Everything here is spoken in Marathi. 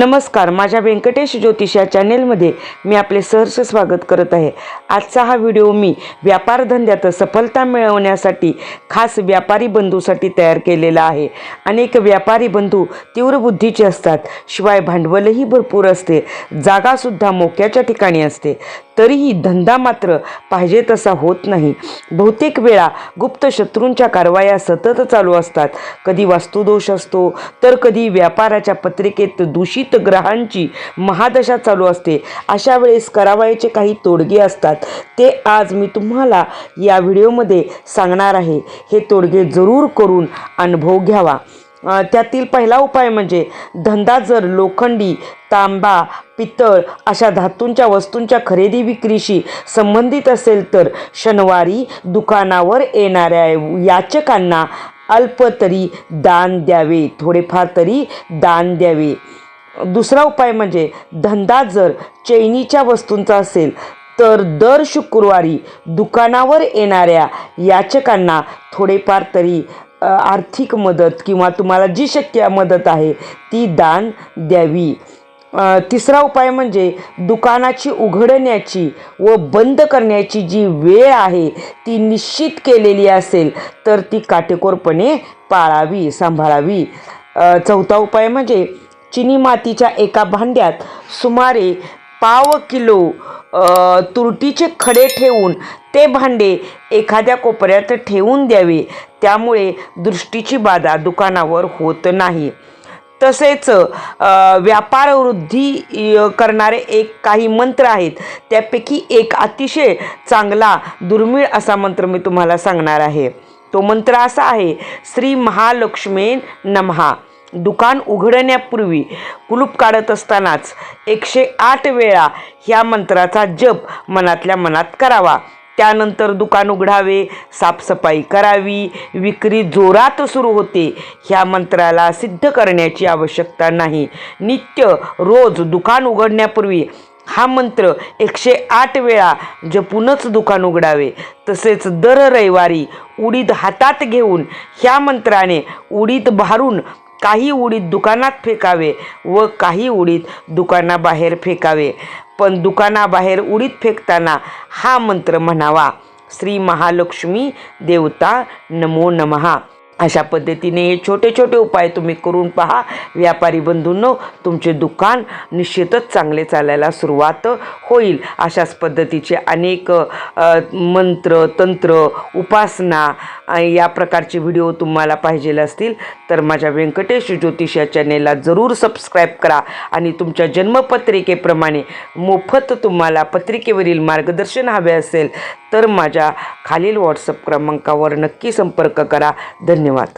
नमस्कार माझ्या व्यंकटेश ज्योतिष या चॅनेलमध्ये मी आपले सहर्ष स्वागत करत आहे. आजचा हा व्हिडिओ मी व्यापारधंद्यात सफलता मिळवण्यासाठी खास व्यापारी बंधूसाठी तयार केलेला आहे. अनेक व्यापारी बंधू तीव्र बुद्धीचे असतात शिवाय भांडवलही भरपूर असते जागासुद्धा मोक्याच्या ठिकाणी असते. तरीही धंदा मात्र पाहिजे तसा होत नाही. बहुतेक वेळा गुप्त शत्रूंच्या कारवाया सतत चालू असतात. कधी वास्तुदोष असतो तर कधी व्यापाराच्या पत्रिकेत दूषित ग्रहांची महादशा चालू असते. अशा वेळेस करावयाचे काही तोडगे असतात. ते आज मी तुम्हाला या व्हिडिओमध्ये सांगणार आहे. हे तोडगे जरूर करून अनुभव घ्यावा. त्यातील पहिला उपाय म्हणजे धंदा जर लोखंडी तांबा पितळ अशा धातूंच्या वस्तूंच्या खरेदी विक्रीशी संबंधित असेल तर शनिवारी दुकानावर येणाऱ्या याचकांना अल्प तरी दान द्यावे. थोडेफार तरी दान द्यावे. दुसरा उपाय म्हणजे धंदा जर चैनीच्या वस्तूंचा असेल तर दर शुक्रवारी दुकानावर येणाऱ्या याचकांना थोडेफार तरी आर्थिक मदत किंवा तुम्हाला जी शक्य मदत आहे ती दान द्यावी. तिसरा उपाय म्हणजे दुकानाची उघडण्याची व बंद करण्याची जी वेळ आहे ती निश्चित केलेली असेल तर ती काटेकोरपणे पाळावी सांभाळावी. चौथा उपाय म्हणजे चिनी मातीच्या एका भांड्यात सुमारे पाव किलो तुरटीचे खडे ठेवून ते भांडे एखाद्या कोपऱ्यात ठेवून द्यावे. त्यामुळे दृष्टीची बाधा दुकानावर होत नाही. तसेच व्यापारवृद्धी व्यापार वृद्धी करणारे एक काही मंत्र आहेत. त्यापैकी एक अतिशय चांगला दुर्मिळ असा मंत्र मी तुम्हाला सांगणार आहे. तो मंत्र असा आहे श्री महालक्ष्मी नमहा. दुकान उघडण्यापूर्वी कुलूप काढत असतानाच एकशे आठ वेळा ह्या मंत्राचा जप मनातल्या मनात करावा. त्यानंतर दुकान उघडावे साफसफाई करावी विक्री जोरात सुरू होते. ह्या मंत्राला सिद्ध करण्याची आवश्यकता नाही. नित्य रोज दुकान उघडण्यापूर्वी हा मंत्र एकशे आठ वेळा जपूनच दुकान उघडावे. तसेच दर रविवारी उडीद हातात घेऊन ह्या मंत्राने उडीद भारून काही उडीत दुकानात फेकावे व काही उडीत दुकानाबाहेर फेकावे. पण दुकानाबाहेर उडीत फेकताना हा मंत्र म्हणावा श्री महालक्ष्मी देवता नमो नमहा अशा पद्धतीने हे छोटे छोटे उपाय तुम्ही करून पहा. व्यापारी बंधूंनो तुमचे दुकान निश्चितच चांगले चालायला सुरुवात होईल. अशाच पद्धतीचे अनेक मंत्र तंत्र उपासना या प्रकारचे व्हिडिओ तुम्हाला पाहिजे असतील. तर माझ्या व्यंकटेश ज्योतिष या चॅनेलला जरूर सबस्क्राईब करा आणि तुमच्या जन्मपत्रिकेप्रमाणे मोफत तुम्हाला पत्रिकेवरील मार्गदर्शन हवे असेल तर माझ्या खालील व्हॉट्सअप क्रमांकावर नक्की संपर्क करा. धन्यवाद. धन्यवाद